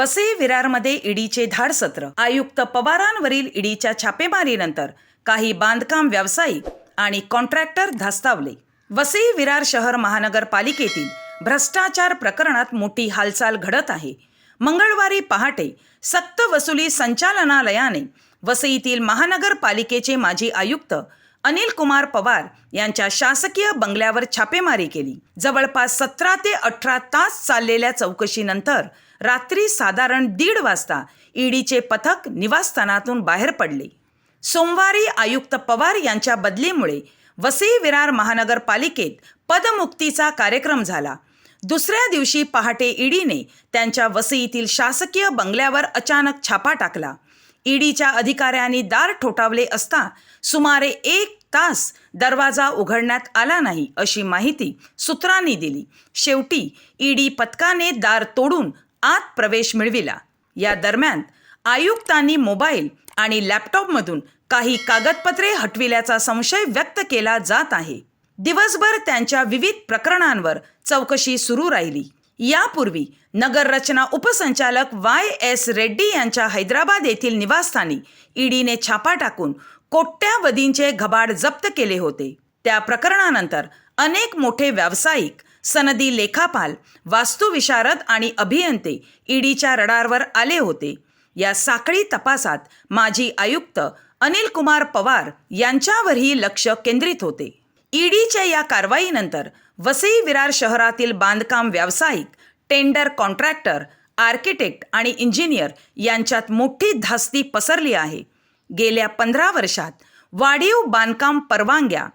वसई विरारमध्ये ईडीचे धाडसत्र. आयुक्त पवारांवरील ईडीच्या छापेमारीनंतर काही बांधकाम व्यावसायिक आणि कॉन्ट्रॅक्टर धास्तावले. वसई विरार शहर महानगरपालिकेतील भ्रष्टाचार प्रकरणात मोठी हालचाल घडत आहे. मंगळवारी पहाटे सक्त वसुली संचालनालयाने वसईतील महानगरपालिकेचे माजी आयुक्त अनिल कुमार पवार यांच्या शासकीय बंगल्यावर छापेमारी केली. जवळपास सतरा ते अठरा तास चाललेल्या चौकशीनंतर रात्री साधारण दीड वाजता ईडीचे पथक निवासस्थानातून बाहेर पडले. सोमवारी आयुक्त पवार यांच्या बदलीमुळे वसई विरार महानगरपालिकेत पदमुक्तीचा कार्यक्रम झाला. दुसऱ्या दिवशी पहाटे ईडीने त्यांच्या वसईतील शासकीय बंगल्यावर अचानक छापा टाकला. ईडीच्या अधिकाऱ्यांनी दार ठोठावले असता सुमारे एक तास दरवाजा उघडण्यात आला नाही अशी माहिती सूत्रांनी दिली. शेवटी ईडी पथकाने दार तोडून आत प्रवेश मिळविला. या दरम्यान आयुक्तांनी मोबाईल आणि लॅपटॉपमधून काही कागदपत्रे हटविल्याचा संशय व्यक्त केला जात आहे. दिवसभर त्यांच्या विविध प्रकरणांवर चौकशी सुरू राहिली. यापूर्वी नगररचना उपसंचालक वाय एस रेड्डी यांच्या हैदराबाद येथील निवासस्थानी ईडीने छापा टाकून कोट्यावधींचे घबाड जप्त केले होते. त्या प्रकरणानंतर अनेक मोठे व्यावसायिक सनदी लेखापाल वास्तुविशारद आणि अभियंते ईडीच्या रडारवर आले होते. या साखळी तपासात माजी आयुक्त अनिल कुमार पवार यांच्यावरही लक्ष केंद्रित होते. ईडीच्या या कारवाईनंतर वसई विरार शहरातील बांधकाम व्यावसायिक टेंडर कॉन्ट्रॅक्टर आर्किटेक्ट आणि इंजिनियर यांच्यात मोठी धास्ती पसरली आहे. गेल्या पंधरा वर्षात वाढीव बांधकाम परवानग्या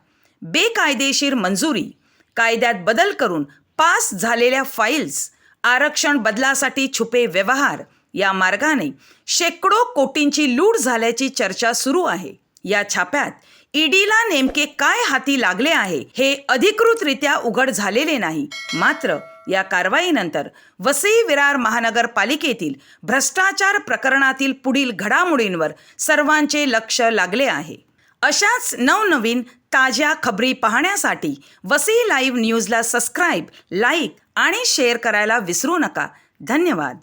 बेकायदेशीर मंजुरी कायद्यात बदल करून पास झालेल्या फाईल्स आरक्षण बदलासाठी छुपे व्यवहार या मार्गाने शेकडो कोटींची लूट झाल्याची चर्चा सुरू आहे. या छाप्यात ईडीला नेमके काय हाती लागले आहे हे अधिकृतरित्या उघड झालेले नाही. मात्र या कारवाईनंतर वसई विरार महानगरपालिकेतील भ्रष्टाचार प्रकरणातील पुढील घडामोडींवर सर्वांचे लक्ष लागले आहे. अशाच नवनवीन ताज्या खबरी पाहण्यासाठी वसई लाईव्ह न्यूजला सबस्क्राईब लाईक आणि शेअर करायला विसरू नका. धन्यवाद.